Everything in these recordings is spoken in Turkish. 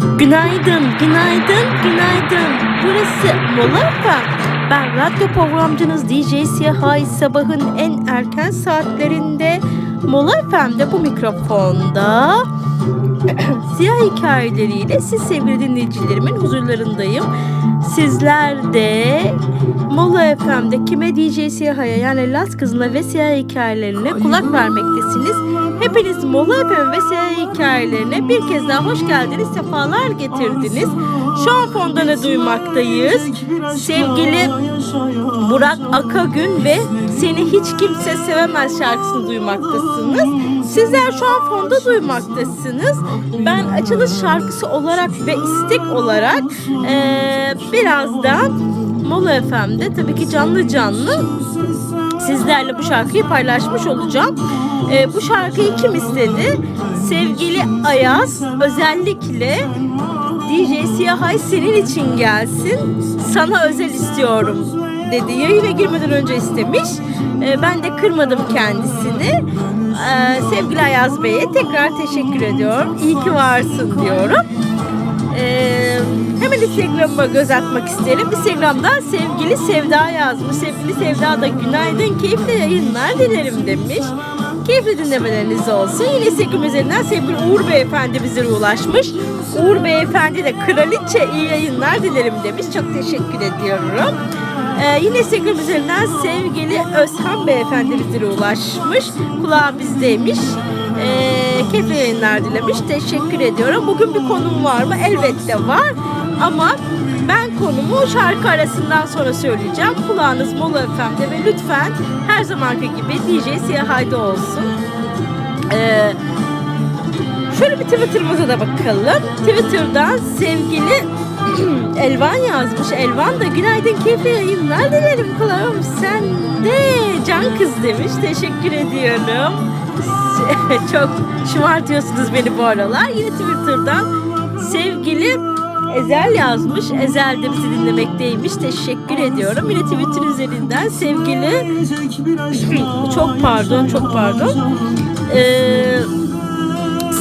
Günaydın, günaydın, günaydın. Burası Mola FM. Ben radyo programcınız DJ Siyahay sabahın en erken saatlerinde Mola FM'de bu mikrofonda siyah hikayeleriyle siz sevgili dinleyicilerimin huzurlarındayım. Sizler de Mola FM'de kime DJ Siyaha'ya yani Las kızına ve siyah hikayelerine kulak vermektesiniz. Hepiniz Mola FM ve siyah hikayelerine bir kez daha hoş geldiniz, sefalar getirdiniz. Şu an fonda ne duymaktayız? Sevgili Burak Akagün ve Seni Hiç Kimse Sevemez şarkısını duymaktasınız. Sizler şu an fonda duymaktasınız. Ben açılış şarkısı olarak ve istek olarak eee, birazdan Mola FM'de tabii ki canlı canlı sizlerle bu şarkıyı paylaşmış olacağım. Ee, bu şarkıyı kim istedi? Sevgili Ayaz özellikle DJ Siyahay senin için gelsin. Sana özel istiyorum dedi. Yayına girmeden önce istemiş. Ee, ben de kırmadım kendisini. Ee, sevgili Ayaz Bey'e tekrar teşekkür ediyorum. İyi ki varsın diyorum. Ee, hemen Instagram'ıma göz atmak isterim. Instagram'dan sevgili Sevda yazmış. Sevgili Sevda da günaydın, keyifli yayınlar dilerim demiş. Keyifli dinlemeleriniz olsun. Yine Instagram üzerinden sevgili Uğur Beyefendi bize ulaşmış. Uğur Beyefendi de kraliçe iyi yayınlar dilerim demiş. Çok teşekkür ediyorum. Ee, yine Instagram üzerinden sevgili Özhan Beyefendi bize ulaşmış. Kulağı bizdeymiş. Ee, keyifli yayınlar dilemiş. Teşekkür ediyorum. Bugün bir konum var mı? Elbette var. Ama ben konumu şarkı arasından sonra söyleyeceğim. Kulağınız Mola FM'de ve lütfen her zamanki gibi DJ Siyahay'da olsun. Ee, şöyle bir Twitter'ımıza da bakalım. Twitter'dan sevgili Elvan yazmış. Elvan da günaydın keyifli yayınlar dilerim kulağım. Sen de can kız demiş. Teşekkür ediyorum. Çok şımartıyorsunuz beni bu aralar. Yine Twitter'dan sevgili Ezel yazmış. Ezel de bizi dinlemekteymiş. Teşekkür ediyorum. Yine Twitter üzerinden sevgili çok pardon çok pardon. Ee,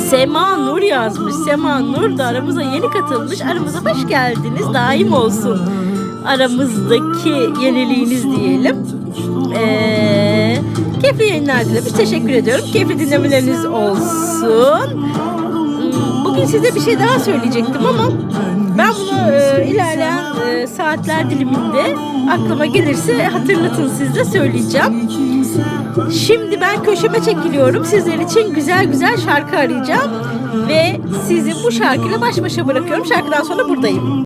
Sema Nur yazmış. Sema Nur da aramıza yeni katılmış. Aramıza hoş geldiniz. Daim olsun aramızdaki yeniliğiniz diyelim. Ee, keyifli yayınlar dilemiş. Teşekkür ediyorum. Keyifli dinlemeleriniz olsun. Hmm, Bugün size bir şey daha söyleyecektim ama ben bunu e, ilerleyen e, saatler diliminde aklıma gelirse hatırlatın siz de söyleyeceğim. Şimdi ben köşeme çekiliyorum. Sizler için güzel güzel şarkı arayacağım. Ve sizi bu şarkıyla baş başa bırakıyorum. Şarkıdan sonra buradayım.